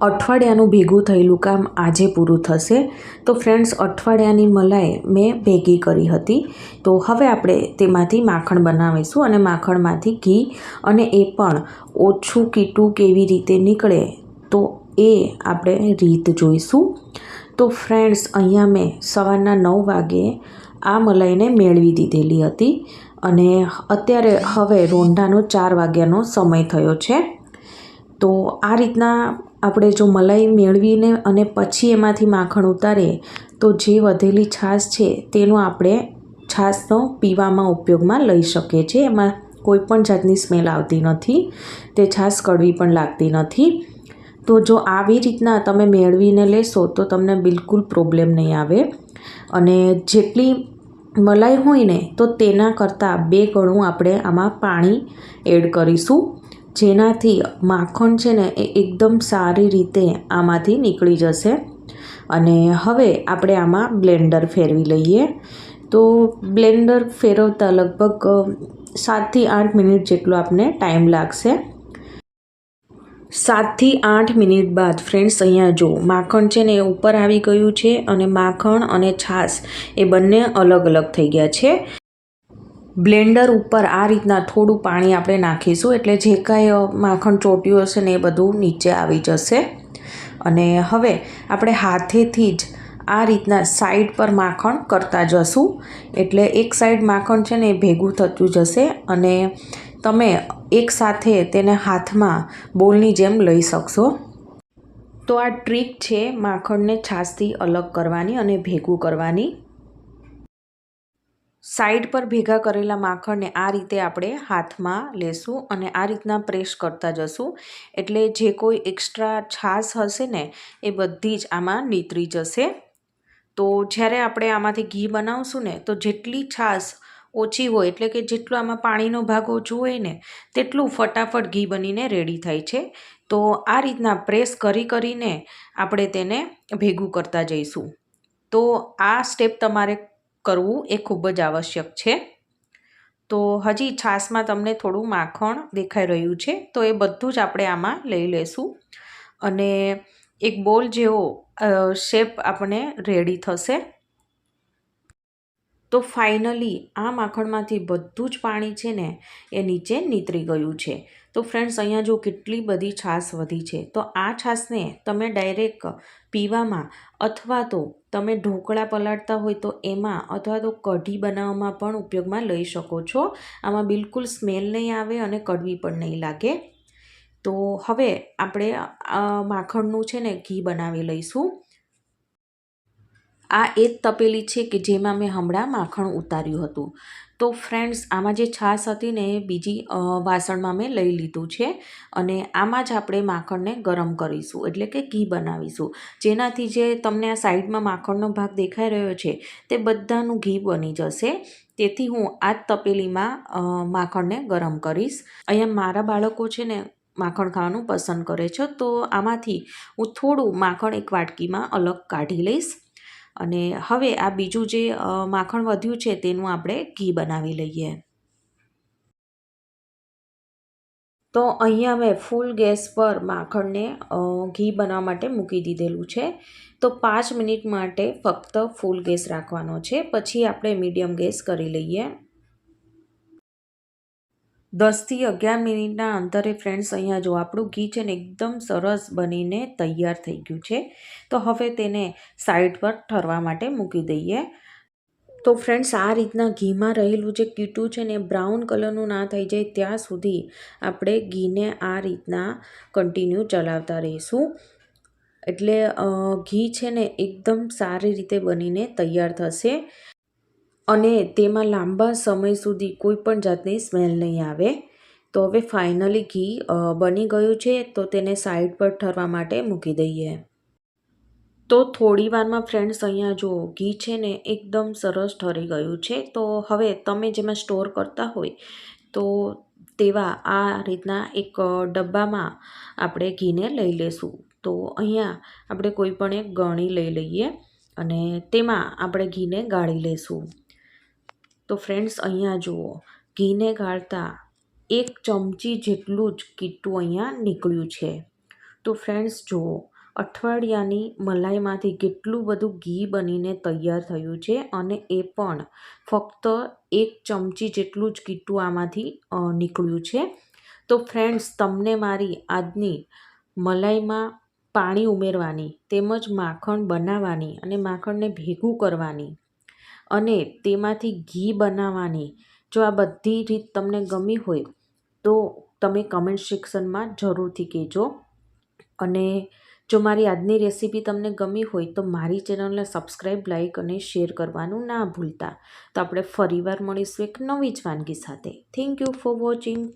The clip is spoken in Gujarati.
અઠવાડિયાનું ભેગું થયેલું કામ આજે પૂરું થશે. તો ફ્રેન્ડ્સ, અઠવાડિયાની મલાઈ મેં ભેગી કરી હતી. તો હવે આપણે તેમાંથી માખણ બનાવીશું અને માખણમાંથી ઘી અને એ પણ ઓછું કીટું કેવી રીતે નીકળે તો એ આપણે રીત જોઈશું. તો ફ્રેન્ડ્સ, અહીંયા મેં સવારના નવ વાગે આ મલાઈને મેળવી દીધેલી હતી અને અત્યારે હવે રોંઢાનો ચાર વાગ્યાનો સમય થયો છે. તો આ રીતના આપણે જો મલાઈ મેળવીને અને પછી એમાંથી માખણ ઉતારીએ, તો જે વધેલી છાશ છે તેનો આપણે છાશનો પીવામાં ઉપયોગમાં લઈ શકીએ છીએ. એમાં કોઈ પણ જાતની સ્મેલ આવતી નથી, તે છાશ કડવી પણ લાગતી નથી. તો જો આવી રીતના તમે મેળવીને લેશો, તો તમને બિલકુલ પ્રોબ્લેમ નહીં આવે. અને જેટલી મલાઈ હોય ને, તો તેના કરતાં બે ગણું આપણે આમાં પાણી એડ કરીશું. જેનાથી માખણ છે ને એ એકદમ સારી રીતે આમાંથી નીકળી જશે. અને હવે આપણે આમાં બ્લેન્ડર ફેરવી લઈએ. તો બ્લેન્ડર ફેરવતા લગભગ સાતથી આઠ મિનિટ જેટલો આપને ટાઈમ લાગશે. સાતથી આઠ મિનિટ બાદ ફ્રેન્ડ્સ, અહીંયા જો માખણ છે ને એ ઉપર આવી ગયું છે અને માખણ અને છાશ એ બંને અલગ અલગ થઈ ગયા છે. બ્લેન્ડર ઉપર આ રીતના થોડું પાણી આપણે નાખીશું, એટલે જે કાંઈ માખણ ચોટ્યું હશે ને એ બધું નીચે આવી જશે. અને હવે આપણે હાથેથી જ આ રીતના સાઈડ પર માખણ કરતા જશું. એટલે એક સાઈડ માખણ છે ને એ ભેગું થતું જશે અને તમે એકસાથે તેને હાથમાં બોલની જેમ લઈ શકશો. તો આ ટ્રીક છે માખણને છાશથી અલગ કરવાની અને ભેગું કરવાની. સાઈડ પર ભેગા કરેલા માખણને આ રીતે આપણે હાથમાં લેશું અને આ રીતના પ્રેસ કરતા જશું. એટલે જે કોઈ એક્સ્ટ્રા છાશ હશે ને, એ બધી જ આમાં નીતરી જશે. તો જ્યારે આપણે આમાંથી ઘી બનાવશું ને, તો જેટલી છાશ ઓછી હોય, એટલે કે જેટલો આમાં પાણીનો ભાગ ઓછો હોય ને, તેટલું ફટાફટ ઘી બનીને રેડી થાય છે. તો આ રીતના પ્રેસ કરી કરીને આપણે તેને ભેગું કરતા જઈશું. તો આ સ્ટેપ તમારે કરવું એ ખૂબ જ આવશ્યક છે. તો હજી છાશમાં તમને થોડું માખણ દેખાઈ રહ્યું છે, તો એ બધું જ આપણે આમાં લઈ લઈશું અને એક બોલ જેવો શેપ આપણે રેડી થશે. તો ફાઇનલી આ માખણમાંથી બધું જ પાણી છે ને એ નીચે નીતરી ગયું છે. તો ફ્રેન્ડ્સ, અહીંયા જો કેટલી બધી છાશ વધી છે, તો આ છાશને તમે ડાયરેક્ટ પીવામાં અથવા તો તમે ઢોકળા પલાળતા હોય તો એમાં અથવા તો કઢી બનાવવામાં પણ ઉપયોગમાં લઈ શકો છો. આમાં બિલકુલ સ્મેલ નહીં આવે અને કડવી પણ નહીં લાગે. તો હવે આપણે માખણનું છે ને ઘી બનાવી લઈશું. આ એ જ તપેલી છે કે જેમાં મેં હમણાં માખણ ઉતાર્યું હતું. તો ફ્રેન્ડ્સ, આમાં જે છાશ હતી ને એ બીજી વાસણમાં મેં લઈ લીધું છે અને આમાં જ આપણે માખણને ગરમ કરીશું, એટલે કે ઘી બનાવીશું. જેનાથી જે તમને આ સાઈડમાં માખણનો ભાગ દેખાઈ રહ્યો છે, તે બધાનું ઘી બની જશે. તેથી હું આ જ તપેલીમાં માખણને ગરમ કરીશ. અહીંયા મારા બાળકો છે ને માખણ ખાવાનું પસંદ કરે છે, તો આમાંથી હું થોડું માખણ એક વાટકીમાં અલગ કાઢી લઈશ. અને હવે આ બીજું જે માખણ વધ્યું છે તેનું આપણે ઘી બનાવી લઈએ. તો અહીંયા મેં ફૂલ ગેસ પર માખણને ઘી બનાવવા માટે મૂકી દીધેલું છે. તો પાંચ મિનિટ માટે ફક્ત ફૂલ ગેસ રાખવાનો છે. પછી આપણે મીડિયમ ગેસ કરી લઈએ. દસથી અગિયાર મિનિટના અંતરે ફ્રેન્ડ્સ અહીંયા જો આપણું ઘી છે ને એકદમ સરસ બનીને તૈયાર થઈ ગયું છે, તો હવે તેને સાઈડ પર ઠરવા માટે મૂકી દઈએ. તો ફ્રેન્ડ્સ આ રીતના ઘીમાં રહેલું જે કીટું છે ને બ્રાઉન કલરનું ના થઈ જાય, ત્યાં સુધી આપણે ઘીને આ રીતના કન્ટિન્યુ ચલાવતા રહીશું. એટલે ઘી છે ને એકદમ સારી રીતે બનીને તૈયાર થશે. અને તેમાં લાંબા સમય સુધી કોઈ પણ જાતની સ્મેલ નહીં આવે. તો હવે ફાઇનલી ઘી બની ગયું છે, તો તેને સાઈડ પર ઠરવા માટે મૂકી દઈએ. તો થોડી વારમાં ફ્રેન્ડ્સ અહીંયા જો ઘી છે ને એકદમ સરસ ઠરી ગયું છે. તો હવે તમે જેમાં સ્ટોર કરતા હોય, તો તેવા આ રીતના એક ડબ્બામાં આપણે ઘીને લઈ લેશું. તો અહીંયા આપણે કોઈ પણ એક ગણી લઈ લઈએ અને તેમાં આપણે ઘીને ગાળી લઈશું તો ફ્રેન્ડ્સ અહીંયા જુઓ, ઘીને ગાળતા એક ચમચી જેટલું જ કીટું અહીંયા નીકળ્યું છે. તો ફ્રેન્ડ્સ જુઓ, અઠવાડિયાની મલાઈમાંથી કેટલું બધું ઘી બનીને તૈયાર થયું છે અને એ પણ ફક્ત એક ચમચી જેટલું જ કીટું આમાંથી નીકળ્યું છે. તો ફ્રેન્ડ્સ તમને મારી આજની મલાઈમાં પાણી ઉમેરવાની તેમજ માખણ બનાવવાની અને માખણને ભેગું કરવાની અને તેમાંથી ઘી બનાવવાની. જો આ બધી રીત તમને ગમી હોય, તો તમે કમેન્ટ સેક્શનમાં જરૂરથી કહેજો. અને જો મારી આજની રેસીપી તમને ગમી હોય, તો મારી ચેનલને સબસ્ક્રાઈબ લાઇક અને શેર કરવાનું ના ભૂલતા. તો આપણે ફરીવાર મળીશું એક નવી જ વાનગી સાથે. Thank you for watching